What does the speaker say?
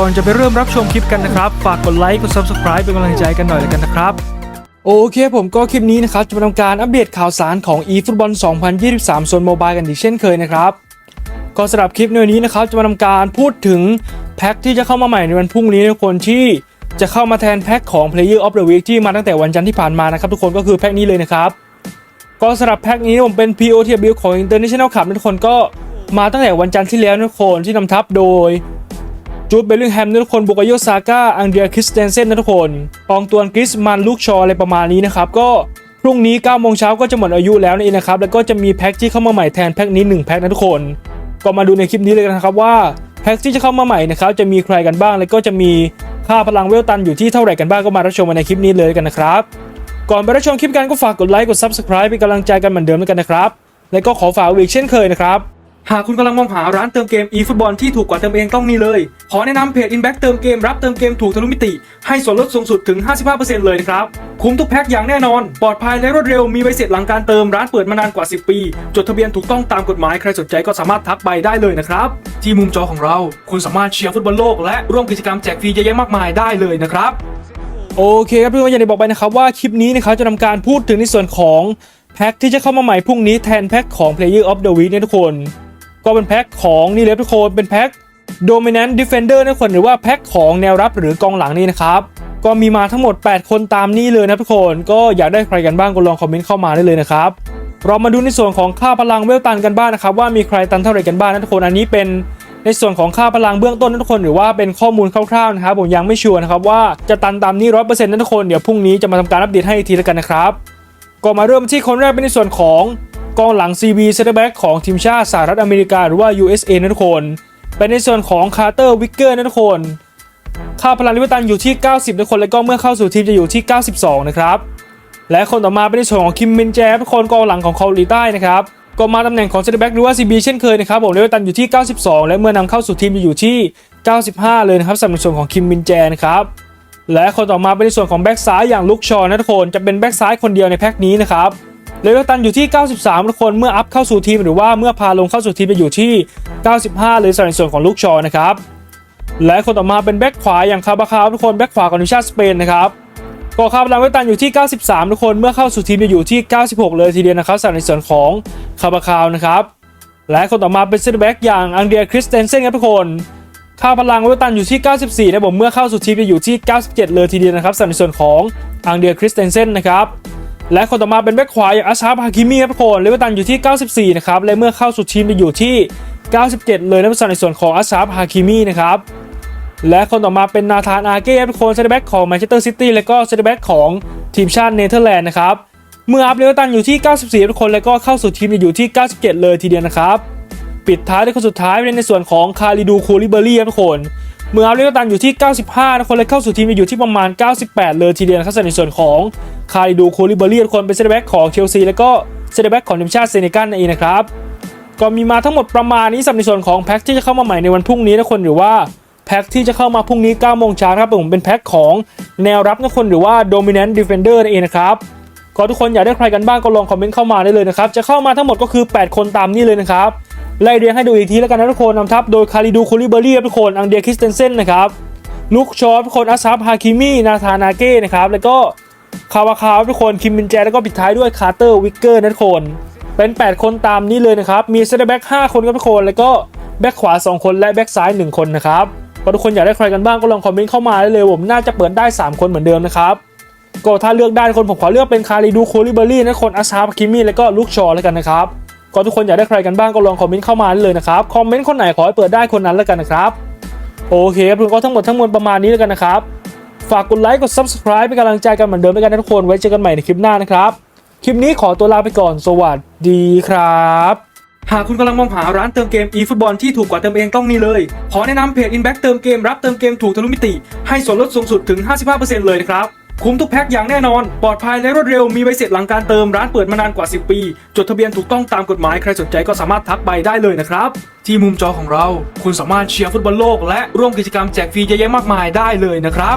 ก่อนจะไปเริ่มรับชมคลิปกันนะครับ ฝากกดไลค์กด subscribe เป็นกำลังใจกันหน่อยแล้วกันนะครับ โอเคผมก็คลิปนี้นะครับ จะมาทำการอัปเดตข่าวสารของ eFootball 2023ส่วนโมบายกันอีกเช่นเคยนะครับก็สำหรับคลิปในวันนี้นะครับ จะมาทำการพูดถึงแพ็คที่จะเข้ามาใหม่ในวันพรุ่งนี้ทุกคนที่จะเข้ามาแทนแพ็คของ Player of the Week ที่มาตั้งแต่วันจันทร์ที่ผ่านมานะครับ ทุกคนก็คือแพ็คนี้เลยนะครับก็สำหรับแพ็คนี้ผมเป็น POTW ของ International Cup ทุกคนก็มาตั้งแต่วันจันทร์ที่แล้วทุกคนที่นำทัพโดย จูดเบลลิงแฮมนะทุกคนบุกโยซาก้าอังเดรียคริสเตนเซนนะทุกคนอองตัวนกริสมันลูกชออะไรประมาณนี้นะครับก็พรุ่งนี้9โมงเช้าก็จะหมดอายุแล้วนั่นเองนะครับแล้วก็จะมีแพ็คที่เข้ามาใหม่แทนแพ็คนี้1แพ็คนะทุกคน ก็มาดูในคลิปนี้เลยนะครับว่าแพ็คที่จะเข้ามาใหม่นะครับจะมีใครกันบ้าง แล้วก็จะมีค่าพลังเวลตันอยู่ที่เท่าไหร่กันบ้างก็มารับชมในคลิปนี้เลยกันนะครับก่อนไปรับชมคลิปกันก็ฝากกดไลค์กด Subscribe เป็นกำลังใจกันเหมือนเดิมแล้วกันนะครับ และก็ขอฝากไว้อีกเช่นเคยนะครับ หากคุณกำลังมองหาร้านเติมเกม eFootball ที่ถูกกว่าเติมเองต้องนี่เลย ขอแนะนำเพจ Inback เติมเกมรับเติมเกมถูกทะลุมิติ ให้ส่วนลดสูงสุดถึง 55%เลยนะครับ คุ้มทุกแพ็คอย่างแน่นอน ปลอดภัยและรวดเร็วมีใบเสร็จหลังการเติมร้านเปิดมานานกว่า 10 ปี จดทะเบียนถูกต้องตามกฎหมายใครสนใจก็สามารถทักไปได้เลยนะครับ ที่มุมจอของเรา คุณสามารถเชียร์ฟุตบอลโลกและร่วมกิจกรรมแจกฟรีเยอะแยะมากมายได้เลยนะครับโอเคครับเพื่อนอย่างที่บอกไปนะครับว่าคลิปนี้นะครับจะทำการพูดถึงในส่วนของแพ็คที่จะเข้ามาใหม่พรุ่งนี้แทนแพ็คของ Player of the Week เนี่ยทุกคน ก็เป็นแพ็คของนี่เลยทุกคนเป็นแพ็ค Dominant Defender นะทุกคนหรือว่าแพ็คของแนวรับหรือกองหลังนี่นะครับก็มีมาทั้งหมด 8 คนตามนี้เลยนะทุกคน ก็อยากได้ใครกันบ้างก็ลองคอมเมนต์เข้ามาได้เลยนะครับเรามาดูในส่วนของค่าพลังเวลตันกันบ้างนะครับว่ามีใครตันเท่าไหร่กันบ้างนะทุกคนอันนี้เป็นในส่วนของค่าพลังเบื้องต้นนะทุกคนหรือว่าเป็นข้อมูลคร่าวๆนะครับผมยังไม่ชัวร์นะครับว่าจะตันตามนี้ร้อยเปอร์เซ็นต์นะทุกคนเดี๋ยวพรุ่งนี้จะมาทำการอัปเดตให้อีกทีแล้วกันนะครับก็มาเริ่มที่คนแรกเป็นในส่วนของ กองหลัง CB c e n t e r back ของทีมชาติสหรัฐอเมริกาหรือว่า USA นะทุกคน เป็นในส่วนของคาร์เตอร์วิกเกอร์นะทุกคน ค่าพลังลิเวอร์ตันอยู่ที่ 90นะคน แล้วก็เมื่อเข้าสู่ทีมจะอยู่ที่ 92 นะครับ และคนต่อมาเป็นในส่วนของคิมมินแจทุกคนกองหลังของเกาหลีใต้นะครับ ก็มาตำแหน่งของเซนเตอร์แบ็กหรือว่า CB เช่นเคยนะครับผมเลเวอร์ตันอยู่ที่ 92 และเมื่อนำเข้าสู่ทีมจะอยู่ที่ 95 เลยนะครับสำหรับในส่วนของคิมมินแจนะครับและคนต่อมาเป็นในส่วนของแบ็กซ้ายอย่างลุกชอนะทุกคนจะเป็นแบ็กซ้ายคนเดียวในแพ็คนี้นะครับ เลเวลตันอยู่ที่ 93 ทุกคนเมื่ออัพเข้าสู่ทีมหรือว่าเมื่อพาลงเข้าสู่ทีมจะอยู่ที่ 95 เลยสำหรับในส่วนของลุกชอนะครับและคนต่อมาเป็นแบ็กขวาอย่างคาบาคาทุกคนแบ็กขวาของทีมชาติสเปนนะครับก็ค่าพลังเวลตันอยู่ที่ 93 ทุกคนเมื่อเข้าสู่ทีมจะอยู่ที่ 96 เลยทีเดียวนะครับสำหรับในส่วนของคาบาคาวนะครับและคนต่อมาเป็นเซนเตอร์แบ็กอย่างอังเดียคริสเตนเซนครับทุกคนค่าพลังเวตันอยู่ที่ 94 นะผมเมื่อเข้าสู่ทีมจะอยู่ที่ 97 เลยทีเดียวนะครับสำหรับในส่วนของอังเดียคริสเตนเซนนะครับ และคนต่อมาเป็นแบ็คขวาอย่างอาชาร์ฮาคิมีครับทุกคนเลเวลตันอยู่ที่ 94 นะครับ และเมื่อเข้าสู่ทีมจะอยู่ที่ 97 เลยนะสำหรับในส่วนของอาชาร์ฮาคิมีนะครับและคนต่อมาเป็นนาธานอาเก้ครับทุกคนเซนเตอร์แบ็กของแมนเชสเตอร์ซิตี้และก็เซนเตอร์แบ็กของทีมชาติเนเธอร์แลนด์นะครับเมื่ออัพเลเวลตันอยู่ที่ 94 ทุกคนแล้วก็เข้าสู่ทีมอยู่ที่ 97 เลยทีเดียวนะครับ ปิดท้ายด้วยคนสุดท้ายเป็นในส่วนของคาริดูคูลิเบอรี่ครับทุกคน เมื่ออัพเลเวลตันอยู่ที่ 95นะคนเลยเข้าสู่ทีมอยู่ที่ประมาณ 98 เลยทีเดียวนะครับในส่วนของคาริดูคูลิเบอรี่ทุกคนเป็นเซนเตอร์แบ็กของเชลซีแล้วก็เซนเตอร์แบ็กของทีมชาติเซเนกัลนั่นเองนะครับก็มีมาทั้งหมดประมาณนี้สำหรับในส่วนของแพ็คที่จะเข้ามาใหม่ในวันพรุ่งนี้นะคนหรือว่าแพ็คที่จะเข้ามาพรุ่งนี้9โมงเช้าครับผมเป็นแพ็คของแนวรับนะคนหรือว่า Dominant Defender นั่นเองนะครับก็ทุกคนอยากได้ใครกันบ้างก็ลองคอมเมนต์เข้ามาได้เลยนะครับจะเข้ามาทั้งหมดก็คือ 8 คนตามนี้เลยนะครับ ไล่เรียงให้ดูอีกทีแล้วกันนะทุกคนนำทัพโดยคาริดูคูลิเบอรี่ทุกคน อังเดียคริสเตนเซนนะครับลุกชอตทุกคนอาซาฟฮาคิมีนาธานาเก้นะครับ แล้วก็คาวาคาวทุกคนคิมมินแจแล้วก็ปิดท้ายด้วยคาร์เตอร์วิกเกอร์นะทุกคน เป็น 8 คนตามนี้เลยนะครับ มีเซนเตอร์แบ็ก5คนครับทุกคน แล้วก็แบ็กขวา 2 คนและแบ็กซ้าย 1 คนนะครับก็ทุกคนอยากได้ใครกันบ้างก็ลองคอมเมนต์เข้ามาได้เลยผมน่าจะเปิดได้ 3 คนเหมือนเดิมนะครับก็ถ้าเลือกได้คนผมขอเลือกเป็นคาริดูโคลิเบอรี่นะคนอาซาคิมี่แล้วก็ลูกชอแล้วกันนะครับ ก็ทุกคนอยากได้ใครกันบ้างก็ลองคอมเมนต์เข้ามาได้เลยนะครับคอมเมนต์คนไหนขอให้เปิดได้คนนั้นแล้วกันนะครับโอเคครับทุกคนก็ทั้งหมดทั้งมวลประมาณนี้แล้วกันนะครับฝากกดไลค์กด subscribe เป็นกำลังใจกันเหมือนเดิมแล้วยกันนะทุกคนไว้เจอกันใหม่ในคลิปหน้านะครับคลิปนี้ขอตัวลาไปก่อนสวัสดีครับหากคุณกำลังมองหาร้านเติมเกม eFootball ที่ถูกกว่าเติมเองต้องนี่เลย ขอแนะนำเพจ Inback เติมเกมรับเติมเกมถูกทะลุมิติ ให้ส่วนลดสูงสุดถึง 55%เลยนะครับ คุ้มทุกแพ็คอย่างแน่นอน ปลอดภัยและรวดเร็วมีใบเสร็จหลังการเติมร้านเปิดมานานกว่า 10 ปี จดทะเบียนถูกต้องตามกฎหมายใครสนใจก็สามารถทักไปได้เลยนะครับ ที่มุมจอของเรา คุณสามารถเชียร์ฟุตบอลโลก และร่วมกิจกรรมแจกฟรีเยอะแยะมากมายได้เลยนะครับ